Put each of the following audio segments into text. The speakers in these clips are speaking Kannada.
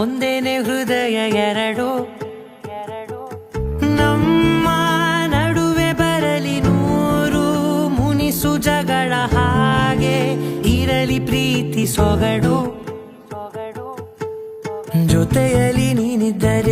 ಒಂದೇನೆ ಹೃದಯ ಎರಡು. ನಮ್ಮ ನಡುವೆ ಬರಲಿ ನೂರು ಮುನಿಸು ಜಗಳ ಹಾಗೆ, ಇರಲಿ ಪ್ರೀತಿ ಸೊಗಡು. ಜೊತೆಯಲ್ಲಿ ನೀನಿದ್ದರೆ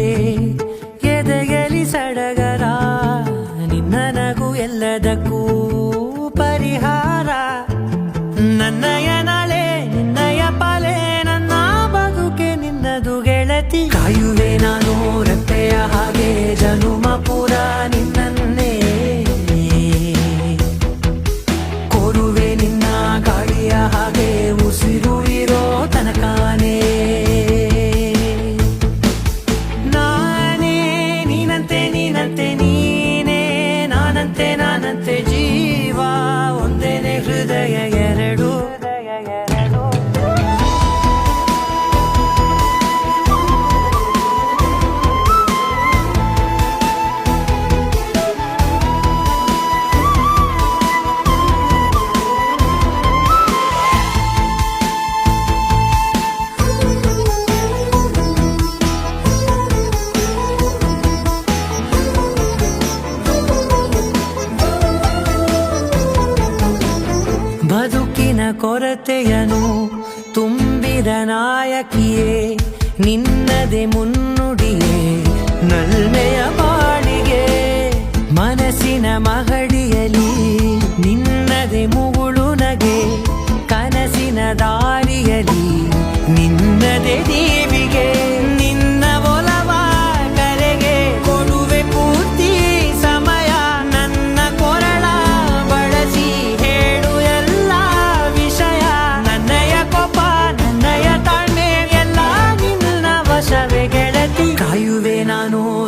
ಬದುಕಿನ ಕೊರತೆಯನು ತುಂಬಿದ ನಾಯಕಿಯೇ ನಿನ್ನದೆ ಮುನ್ನುಡಿಯೇ.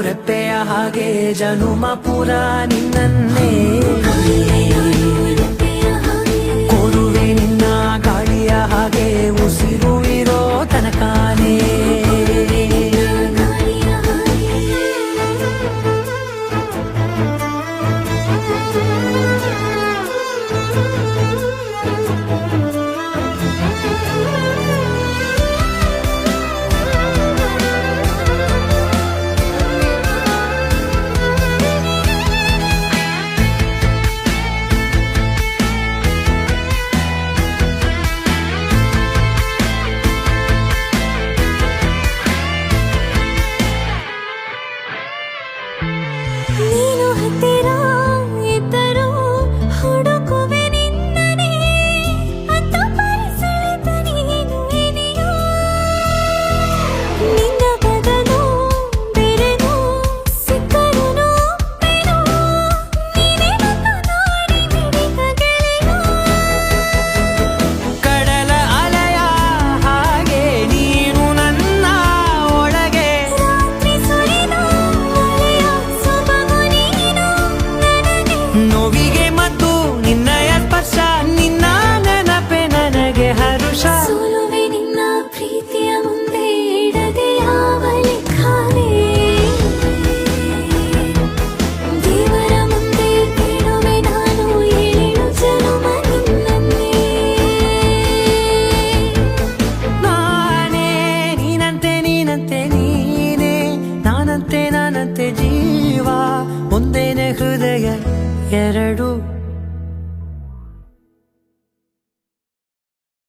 ಮರೆತೆಯ ಹಾಗೆ ಜನುಮ ಪುರ ನಿನ್ನನ್ನೇ. 身の果てら ನೋವಿಗೆ ಮ ಎರಡು